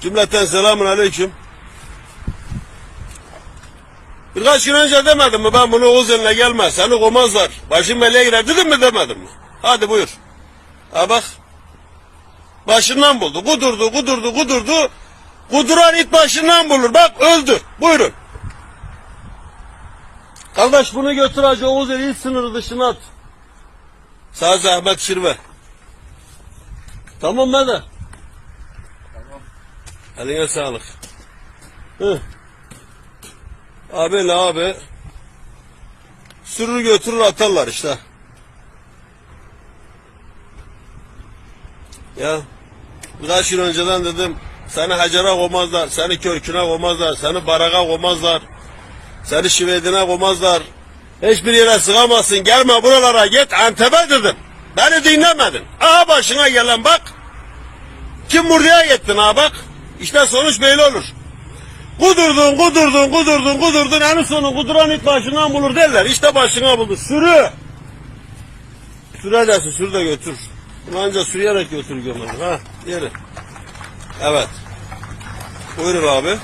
Cümleten selamun aleyküm. Birkaç gün önce demedim mi ben bunu Oğuz eline gelmez seni kovmazlar. Başın belaya girer dedim mi demedim mi? Hadi buyur. Ha bak. Başından buldu. Kudurdu, kudurdu, kudurdu. Kuduran it başından bulur. Bak öldü. Buyurun. Kardeş bunu götür Hacı Oğuz eli sınırı dışına at. Sağ zahmet şirve. Tamam mı da? Eline sağlık. Hı. Abi ne abi? Sürür götürür atarlar işte. Ya birkaç yıl önceden dedim seni hacera koymazlar, seni körküne koymazlar, seni baraka koymazlar, seni şivedine koymazlar. Hiçbir yere sığamazsın gelme buralara git Antep'e dedim. Beni dinlemedin. Aha başına gelen bak. Kim buraya gittin ha bak. İşte sonuç böyle olur. Kudurdun, kudurdun, kudurdun, kudurdun. En sonu kuduran it başından bulur derler. İşte başına buldu. Sürü. Süreceksin, sür de götür. Bunu ancak sürüyerek götür gömür. Ha, yeri. Evet. Buyurun abi.